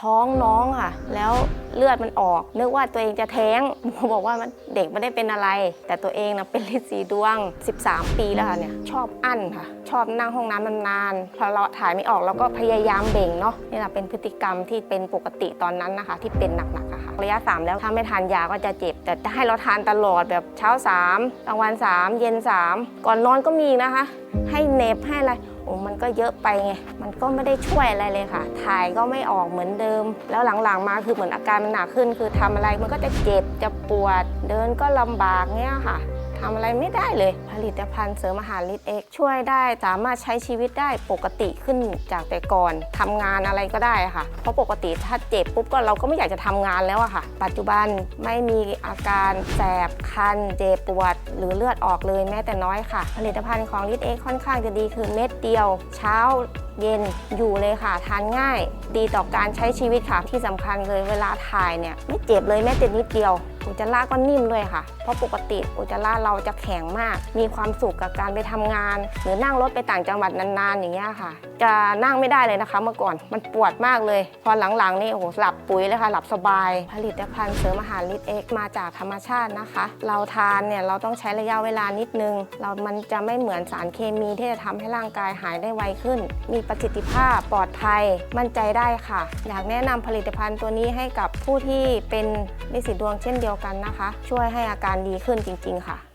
ท้องน้องค่ะ แล้วเลือดมันออก นึกว่าตัวเองจะแท้งหมอบอกว่ามันเด็กไม่ได้เป็นอะไร แต่ตัวเองนะเป็นลินสีดวง 13 ปีแล้วค่ะเนี่ยชอบอั้นค่ะ ชอบนั่งห้องน้ำนานๆพอเราถ่ายไม่ออกเราก็พยายามเบ่งเนาะนี่แหละเป็นพฤติกรรมที่เป็นปกติตอนนั้นนะคะ ที่เป็นหนักๆะค่ะระยะ 3 แล้วถ้าไม่ทานยาก็จะเจ็บ แต่ให้เราทานตลอดแบบเช้า3กลางวัน 3 เย็น 3 ก่อนนอนก็มีนะคะ ให้เน็บให้อะไร มันก็เยอะไปไง มันก็ไม่ได้ช่วยอะไรเลยค่ะ ถ่ายก็ไม่ออกเหมือนเดิม แล้วหลังๆมาคือเหมือนอาการมันหนักขึ้น คือทำอะไรมันก็จะเจ็บจะปวด เดินก็ลำบากเงี้ยค่ะ ทำอะไรไม่ได้เลย ผลิตภัณฑ์เสริมอาหารลิตเอ็กช่วยได้สามารถใช้ชีวิตได้ปกติขึ้นจากแต่ก่อนทำงานอะไรก็ได้ค่ะ เพราะปกติถ้าเจ็บปุ๊บก็เราก็ไม่อยากจะทำงานแล้วอะค่ะ ปัจจุบันไม่มีอาการแสบคันเจ็บปวด หรือเลือดออกเลยแม้แต่น้อยค่ะ ผลิตภัณฑ์ของลิตเอ็กค่อนข้างจะดีคือเม็ดเดียว เช้าเย็นอยู่เลยค่ะ ทานง่าย ดีต่อการใช้ชีวิตค่ะที่สำคัญเลยเวลาถ่ายเนี่ย ไม่เจ็บเลยแม้แต่นิดเดียว อุจจาระก็นิ่มด้วยค่ะ เพราะปกติอุจจาระเราจะแข็งมาก มีความสุขกับการไปทำงาน หรือนั่งรถไปต่างจังหวัดนานๆ อย่างเงี้ยค่ะ จะนั่งไม่ได้เลยนะคะ เมื่อก่อนมันปวดมากเลย พอหลังๆนี่โอ้โหหลับปุ๋ยเลยค่ะ หลับสบาย ผลิตภัณฑ์เสริมอาหารลิตเอ็กมาจากธรรมชาตินะคะ เราทานเนี่ยเราต้องใช้ระยะเวลานิดนึง เรามันจะไม่เหมือนสารเคมีที่จะทำให้ร่างกายหายได้ไวขึ้น มีประสิทธิภาพปลอดภัยมั่นใจได้ค่ะ อยากแนะนำผลิตภัณฑ์ตัวนี้ให้กับผู้ที่เป็นลินสีดวงเช่นเดียวเดียวกันนะคะ ช่วยให้อาการดีขึ้นจริง ๆ ค่ะ